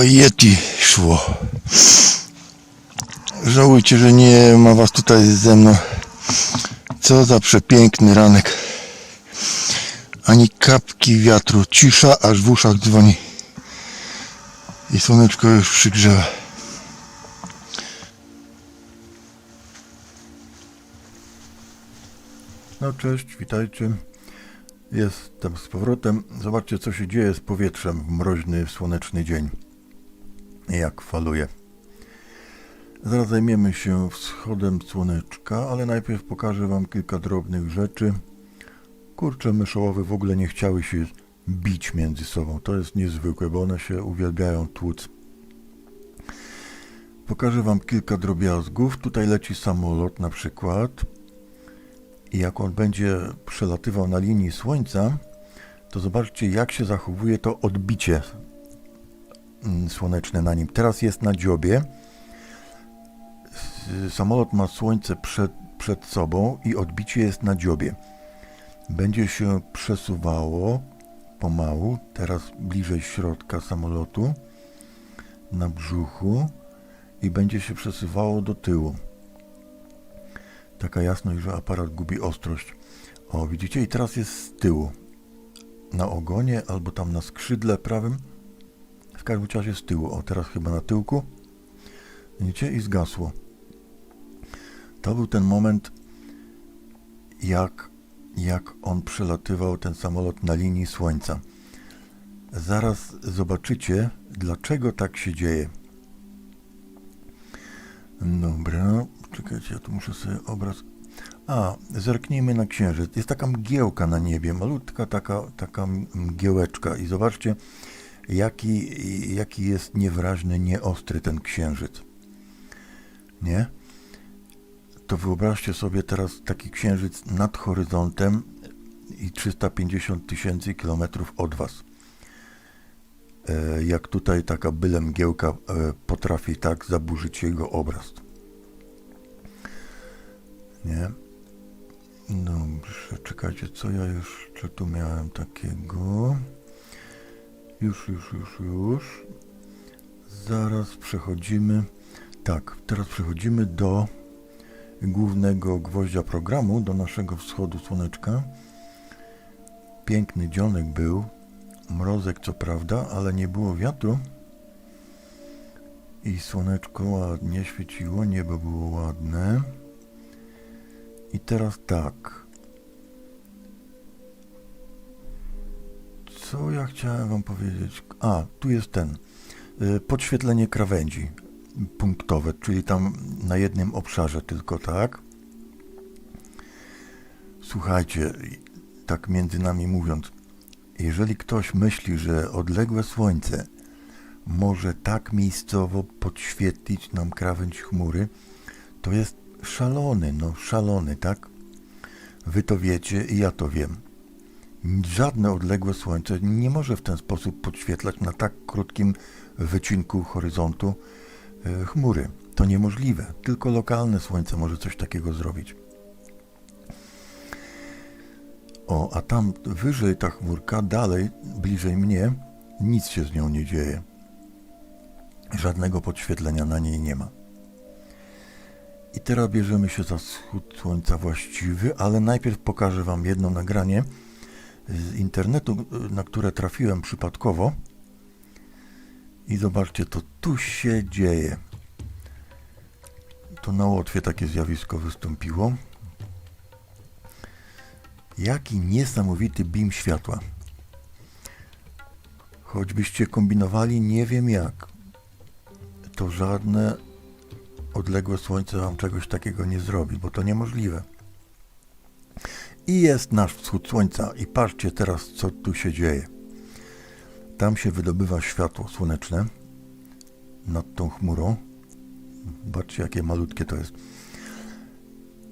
Yeti szło. Żałujcie, że nie ma was tutaj ze mną. Co za przepiękny ranek. Ani kapki wiatru. Cisza, aż w uszach dzwoni. I słoneczko już przygrzewa. No cześć, witajcie. Jestem z powrotem. Zobaczcie, co się dzieje z powietrzem w mroźny, słoneczny dzień. Jak faluje. Zaraz zajmiemy się wschodem słoneczka, ale najpierw pokażę Wam kilka drobnych rzeczy. Kurcze myszołowe w ogóle nie chciały się bić między sobą. To jest niezwykłe, bo one się uwielbiają tłuc. Pokażę Wam kilka drobiazgów. Tutaj leci samolot na przykład. I jak on będzie przelatywał na linii Słońca, to zobaczcie, jak się zachowuje to odbicie słoneczne na nim. Teraz jest na dziobie. Samolot ma Słońce przed, przed sobą i odbicie jest na dziobie. Będzie się przesuwało pomału, teraz bliżej środka samolotu, na brzuchu i będzie się przesuwało do tyłu taka jasność, że aparat gubi ostrość. O, widzicie? I teraz jest z tyłu. Na ogonie albo tam na skrzydle prawym. W każdym razie z tyłu. O, teraz chyba na tyłku. Widzicie? I zgasło. To był ten moment, jak, jak on przelatywał ten samolot na linii Słońca. Zaraz zobaczycie, dlaczego tak się dzieje. Dobra, czekajcie, ja tu muszę sobie obraz. A, zerknijmy na księżyc. Jest taka mgiełka na niebie, malutka taka, taka mgiełeczka i zobaczcie, jaki, jaki jest niewyraźny, nieostry ten księżyc. Nie? To wyobraźcie sobie teraz taki księżyc nad horyzontem i 350 tysięcy kilometrów od Was. E, jak tutaj taka byle mgiełka e, potrafi tak zaburzyć jego obraz. Nie? Dobrze, czekajcie, co ja jeszcze tu miałem takiego. Już, już, już, już. Zaraz przechodzimy. Tak, teraz przechodzimy do głównego gwoździa programu, do naszego wschodu słoneczka. Piękny dzionek był, mrozek co prawda, ale nie było wiatru. I słoneczko ładnie świeciło, niebo było ładne. I teraz tak. Co ja chciałem wam powiedzieć? A, tu jest ten. y, Podświetlenie krawędzi punktowe, czyli tam na jednym obszarze tylko, tak? Słuchajcie, tak między nami mówiąc, jeżeli ktoś myśli, że odległe słońce może tak miejscowo podświetlić nam krawędź chmury, to jest szalony, no szalony, tak? Wy to wiecie i ja to wiem. Żadne odległe słońce nie może w ten sposób podświetlać na tak krótkim wycinku horyzontu e, chmury. To niemożliwe. Tylko lokalne słońce może coś takiego zrobić. O, a tam wyżej ta chmurka, dalej, bliżej mnie, nic się z nią nie dzieje. Żadnego podświetlenia na niej nie ma. I teraz bierzemy się za wschód słońca właściwy, ale najpierw pokażę Wam jedno nagranie z internetu, na które trafiłem przypadkowo. I zobaczcie, to tu się dzieje. To na Łotwie takie zjawisko wystąpiło. Jaki niesamowity beam światła. Choćbyście kombinowali nie wiem jak, to żadne odległe słońce wam czegoś takiego nie zrobi, bo to niemożliwe. I jest nasz wschód słońca i patrzcie teraz, co tu się dzieje. Tam się wydobywa światło słoneczne nad tą chmurą. Zobaczcie, jakie malutkie to jest.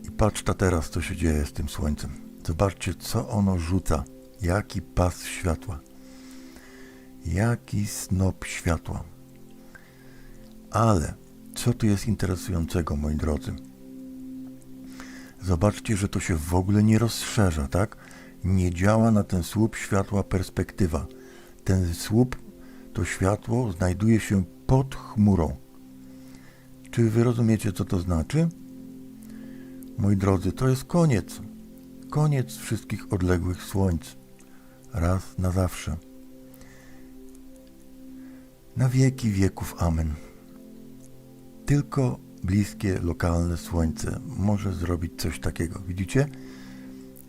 I patrzcie teraz, co się dzieje z tym słońcem. Zobaczcie, co ono rzuca. Jaki pas światła. Jaki snop światła. Ale co tu jest interesującego, moi drodzy? Zobaczcie, że to się w ogóle nie rozszerza, tak? Nie działa na ten słup światła perspektywa. Ten słup to światło znajduje się pod chmurą. Czy wy rozumiecie, co to znaczy? Moi drodzy, to jest koniec. Koniec wszystkich odległych słońc. Raz na zawsze. Na wieki wieków. Amen. Tylko bliskie, lokalne słońce może zrobić coś takiego. Widzicie?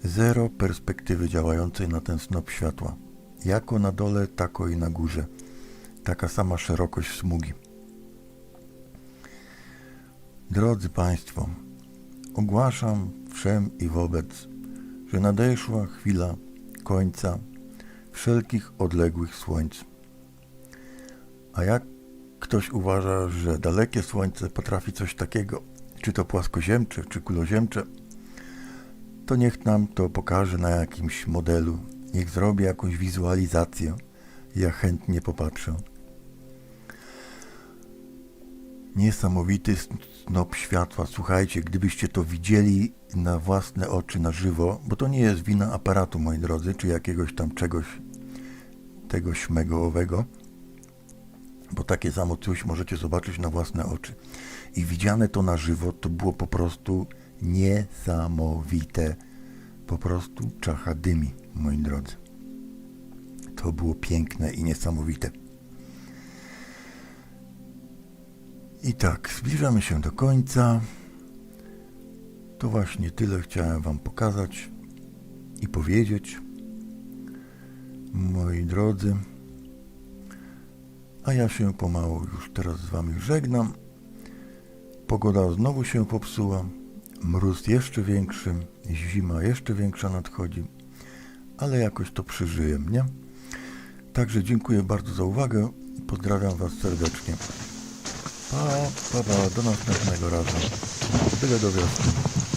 Zero perspektywy działającej na ten snop światła. Jako na dole, tako i na górze. Taka sama szerokość smugi. Drodzy Państwo, ogłaszam wszem i wobec, że nadeszła chwila końca wszelkich odległych słońc. A jak ktoś uważa, że dalekie słońce potrafi coś takiego, czy to płaskoziemcze, czy kuloziemcze, to niech nam to pokaże na jakimś modelu. Niech zrobi jakąś wizualizację. Ja chętnie popatrzę. Niesamowity snop światła. Słuchajcie, gdybyście to widzieli na własne oczy, na żywo, bo to nie jest wina aparatu, moi drodzy, czy jakiegoś tam czegoś tego śmego owego, bo takie samo coś możecie zobaczyć na własne oczy. I widziane to na żywo, to było po prostu niesamowite. Po prostu czacha dymi, moi drodzy. To było piękne i niesamowite. I tak, zbliżamy się do końca. To właśnie tyle chciałem Wam pokazać i powiedzieć, moi drodzy. A ja się pomału już teraz z Wami żegnam. Pogoda znowu się popsuła. Mróz jeszcze większy, zima jeszcze większa nadchodzi, ale jakoś to przeżyję, nie? Także dziękuję bardzo za uwagę i pozdrawiam Was serdecznie. Pa, pa, pa, do następnego razu. Byle do wiosny.